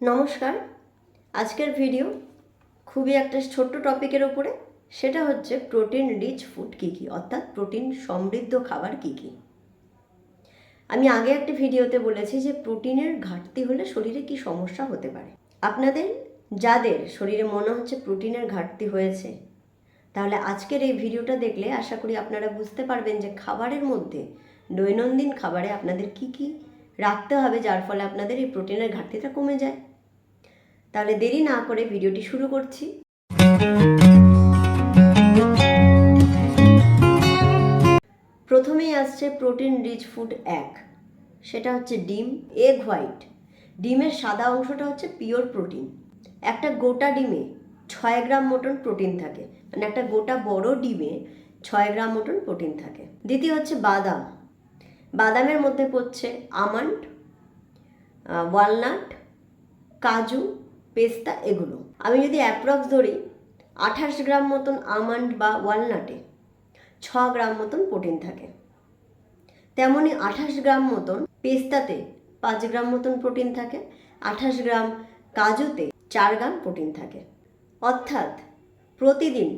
নমস্কার। আজকের ভিডিও খুবই একটা ছোট্ট টপিকের ওপরে সেটা হচ্ছে প্রোটিন রিচ ফুড কী কী? অর্থাৎ প্রোটিন সমৃদ্ধ খাবার কী কী? আমি আগে একটা ভিডিওতে বলেছি যে প্রোটিনের ঘাটতি হলে শরীরে কি সমস্যা হতে পারে। আপনাদের, যাদের শরীরে মনে হচ্ছে প্রোটিনের ঘাটতি হয়েছে, তাহলে আজকের এই ভিডিওটা দেখলে আশা করি আপনারা বুঝতে পারবেন যে খাবারের মধ্যে দৈনন্দিন খাবারে আপনাদের কি কি রাখতে হবে, যার ফলে আপনাদের এই প্রোটিনের ঘাটতিটা কমে যায়। তাহলে দেরি না করে ভিডিওটি শুরু করছি। প্রথমেই আসছে প্রোটিন রিচ ফুড এক, সেটা হচ্ছে ডিম, এগ হোয়াইট। ডিমের সাদা অংশটা হচ্ছে পিওর প্রোটিন। একটা গোটা ডিমে ছয় গ্রাম মতন প্রোটিন থাকে মানে একটা গোটা বড় ডিমে ছয় গ্রাম মতন প্রোটিন থাকে। দ্বিতীয় হচ্ছে বাদাম। বাদামের মধ্যে পড়ছে আমন্ড ওয়ালনাট, কাজু পেস্তা এগুলো। আমি যদি অ্যাপ্রক্স ধরি, আঠাশ গ্রাম মতন আমন্ড বা ওয়ালনাটে ছ গ্রাম মতন প্রোটিন থাকে। তেমনই আঠাশ গ্রাম মতন পেস্তাতে পাঁচ গ্রাম মতন প্রোটিন থাকে, আঠাশ গ্রাম কাজুতে চার গ্রাম প্রোটিন থাকে। অর্থাৎ প্রতিদিন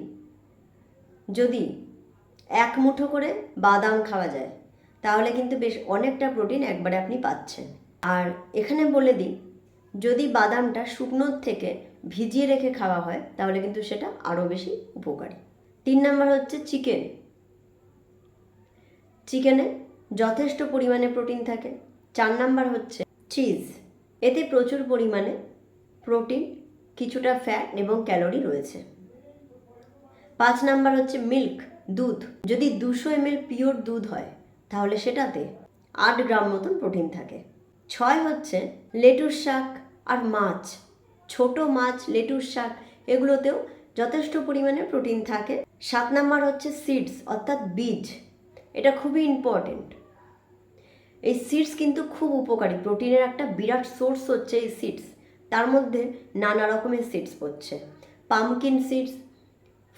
যদি এক মুঠো করে বাদাম খাওয়া যায়, তাহলে কিন্তু বেশ অনেকটা প্রোটিন একবারে আপনি পাচ্ছেন। আর এখানে বলে দিই যদি বাদামটা শুকনোর থেকে ভিজিয়ে রেখে খাওয়া হয়, তাহলে কিন্তু সেটা আরও বেশি উপকারী। তিন নাম্বার হচ্ছে চিকেন। চিকেনে যথেষ্ট পরিমাণে প্রোটিন থাকে। চার নাম্বার হচ্ছে চিজ। এতে প্রচুর পরিমাণে প্রোটিন, কিছুটা ফ্যাট এবং ক্যালোরি রয়েছে। পাঁচ নাম্বার হচ্ছে মিল্ক, দুধ। যদি দুশো এমএল পিওর দুধ হয়, তাহলে সেটাতে আট গ্রাম মতন প্রোটিন থাকে। ছয় হচ্ছে লেটুস শাক। আর মাছ, ছোট মাছ লেটুস শাক, এগুলোতেও যথেষ্ট পরিমাণে প্রোটিন থাকে। সাত নাম্বার হচ্ছে সিডস, অর্থাৎ বীজ। এটা খুবই ইম্পর্টেন্ট এই সিডস কিন্তু খুব উপকারী। প্রোটিনের একটা বিরাট সোর্স হচ্ছে এই সিডস। তার মধ্যে নানা রকমের সিডস পড়ছে। Pumpkin seeds,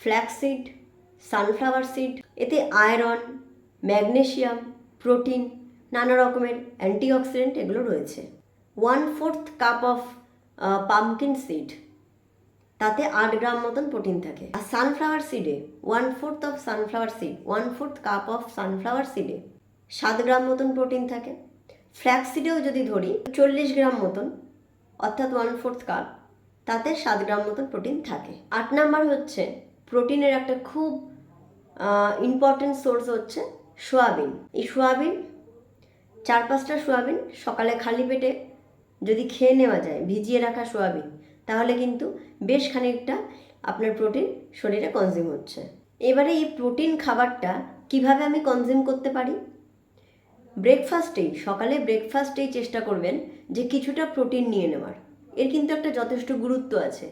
flax seed, sunflower seed, এতে আয়রন, ম্যাগনেশিয়াম, প্রোটিন, নানা রকমের অ্যান্টিঅক্সিডেন্ট এগুলো রয়েছে। One fourth cup of pumpkin seed তাতে আট গ্রাম মতন প্রোটিন থাকে। আর sunflower সিডে one fourth of sunflower seed one fourth cup of sunflower সিডে সাত গ্রাম মতন প্রোটিন থাকে। ফ্ল্যাক্স সিডেও যদি ধরি, চল্লিশ গ্রাম মতন, অর্থাৎ ওয়ান ফোর্থ কাপ তাতে সাত গ্রাম মতন প্রোটিন থাকে। আট নাম্বার হচ্ছে প্রোটিনের একটা খুব ইম্পর্টেন্ট সোর্স হচ্ছে সোয়াবিন। এই সোয়াবিন, চার পাঁচটা সোয়াবিন সকালে খালি পেটে যদি খেয়ে নেওয়া যায়, ভিজিয়ে রাখা সোয়াবিন, তাহলে কিন্তু বেশ খানিকটা আপনার প্রোটিন শরীরে কনজিউম হচ্ছে। এবারে এই প্রোটিন খাবারটা কীভাবে আমি কনজিউম করতে পারি? ব্রেকফাস্টেই সকালে ব্রেকফাস্টেই চেষ্টা করবেন যে কিছুটা প্রোটিন নিয়ে নেওয়ার। এর কিন্তু একটা যথেষ্ট গুরুত্ব আছে।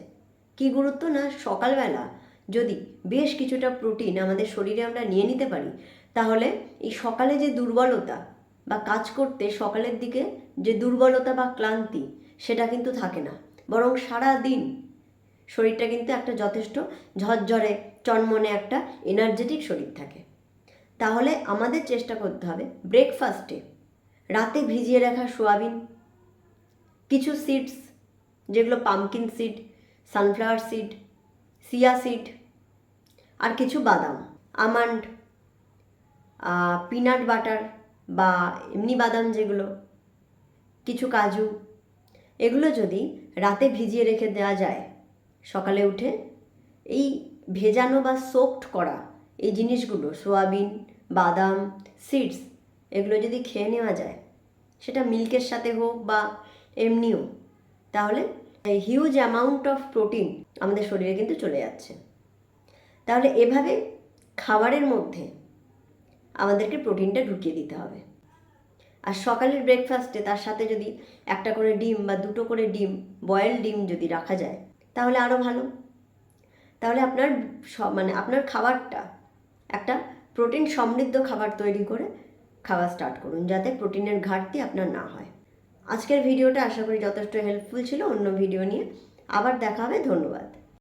কি গুরুত্ব না, সকালবেলা যদি বেশ কিছুটা প্রোটিন আমাদের শরীরে আমরা নিয়ে নিতে পারি, তাহলে এই সকালে যে দুর্বলতা বা কাজ করতে সকালের দিকে যে দুর্বলতা বা ক্লান্তি, সেটা কিন্তু থাকে না। বরং সারা দিন শরীরটা কিন্তু একটা যথেষ্ট ঝরঝরে, চনমনে একটা এনার্জেটিক শরীর থাকে। তাহলে আমাদের চেষ্টা করতে হবে ব্রেকফাস্টে রাতে ভিজিয়ে রাখা সোয়াবিন, কিছু সিডস যেগুলো pumpkin seed sunflower seed chia seed আর কিছু বাদাম আমন্ড পিনাট বাটার বা এমনি বাদাম যেগুলো, কিছু কাজু, এগুলো যদি রাতে ভিজিয়ে রেখে দেওয়া যায়, সকালে উঠে এই ভেজানো বা সোকড করা এই জিনিসগুলো, সোয়াবিন, বাদাম সিডস এগুলো যদি খেয়ে নেওয়া যায়, সেটা মিল্কের সাথে হোক বা এমনিও, তাহলে হিউজ অ্যামাউন্ট অফ প্রোটিন আমাদের শরীরে কিন্তু চলে যাচ্ছে। তাহলে এভাবে খাবারের মধ্যে আমাদেরকে প্রোটিনটা ঢুকিয়ে দিতে হবে। আর সকালের ব্রেকফাস্টে তার সাথে যদি একটা করে ডিম বা দুটো করে ডিম বয়েল ডিম যদি রাখা যায়, তাহলে আরও ভালো। তাহলে আপনার মানে আপনার খাবারটা একটা প্রোটিন সমৃদ্ধ খাবার তৈরি করে খাওয়া স্টার্ট করুন, যাতে প্রোটিনের ঘাটতি আপনার না হয়। আজকের ভিডিওটা আশা করি যথেষ্ট হেল্পফুল ছিল। অন্য ভিডিও নিয়ে আবার দেখা হবে। ধন্যবাদ।